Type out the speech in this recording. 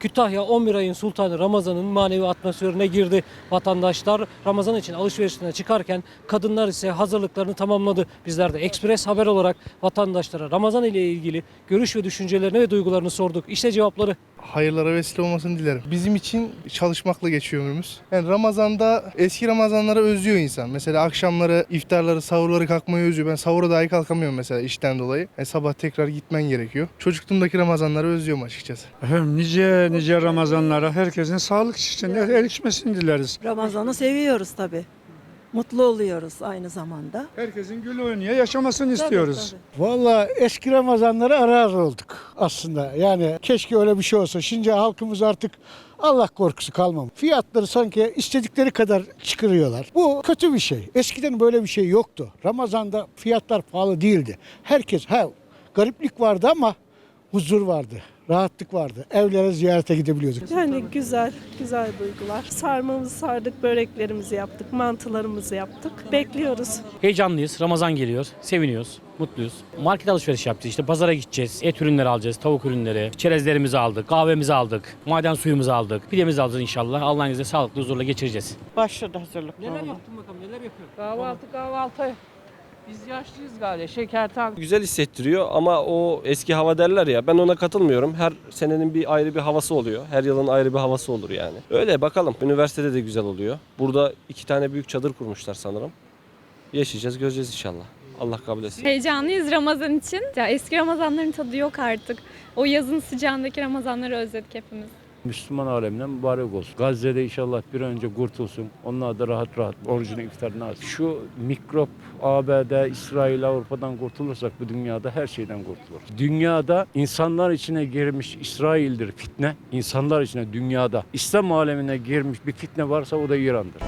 Kütahya 11 ayın sultanı Ramazan'ın manevi atmosferine girdi. Vatandaşlar Ramazan için alışverişine çıkarken kadınlar ise hazırlıklarını tamamladı. Bizler de Ekspres Haber olarak vatandaşlara Ramazan ile ilgili görüş ve düşüncelerini ve duygularını sorduk. İşte cevapları. hayırlara vesile olmasını dilerim. Bizim için çalışmakla geçiyor ömrümüz. Yani Ramazan'da eski Ramazanları özlüyor insan. Mesela akşamları, iftarları, sahurları kalkmayı özlüyor. Ben sahura dahi kalkamıyorum mesela işten dolayı. E, sabah tekrar gitmen gerekiyor. Çocukluğumdaki Ramazanları özlüyorum açıkçası. Efendim nice nice Ramazanlara herkesin sağlık içinde erişmesini dileriz. Ramazan'ı seviyoruz tabii. Mutlu oluyoruz aynı zamanda. Herkesin gül oynaya yaşamasını istiyoruz. Tabii, Valla eski Ramazanları arar olduk aslında. Yani keşke öyle bir şey olsa. Şimdi halkımız artık Allah korkusu kalmam. Fiyatları sanki istedikleri kadar çıkarıyorlar. Bu kötü bir şey. Eskiden böyle bir şey yoktu. Ramazan'da fiyatlar pahalı değildi. Herkes ha gariplik vardı ama huzur vardı. Rahatlık vardı. Evlere ziyarete gidebiliyorduk. Yani güzel, güzel duygular. Sarmamızı sardık, böreklerimizi yaptık, mantılarımızı yaptık. Bekliyoruz. Heyecanlıyız. Ramazan geliyor. Seviniyoruz. Mutluyuz. Market alışveriş yapacağız. İşte pazara gideceğiz. Et ürünleri alacağız. Tavuk ürünleri. Çerezlerimizi aldık. Kahvemizi aldık. Maden suyumuzu aldık. Pidemizi alacağız inşallah. Allah'ın izniyle sağlıklı huzurla geçireceğiz. Başladı hazırlık. Neler yaptın bakalım neler yapıyorsun? Kahvaltı kahvaltı. Biz yaşlıyız galiba. Şeker tam. Güzel hissettiriyor ama o eski hava derler ya ben ona katılmıyorum. Her senenin bir ayrı bir havası oluyor. Her yılın ayrı bir havası olur yani. Öyle bakalım. Üniversitede de güzel oluyor. Burada iki tane büyük çadır kurmuşlar sanırım. Yaşayacağız göreceğiz inşallah. Allah kabul etsin. Heyecanlıyız Ramazan için. Ya eski Ramazanların tadı yok artık. O yazın sıcağındaki Ramazanları özledik hepimiz. Müslüman alemine mübarek olsun. Gazze'de inşallah bir önce kurtulsun. Onlar da rahat rahat orucunu iftarını alsın. Şu mikrop ABD, İsrail, Avrupa'dan kurtulursak bu dünyada her şeyden kurtuluruz. Dünyada insanlar içine girmiş İsrail'dir fitne. İnsanlar içine dünyada İslam alemine girmiş bir fitne varsa o da İran'dır.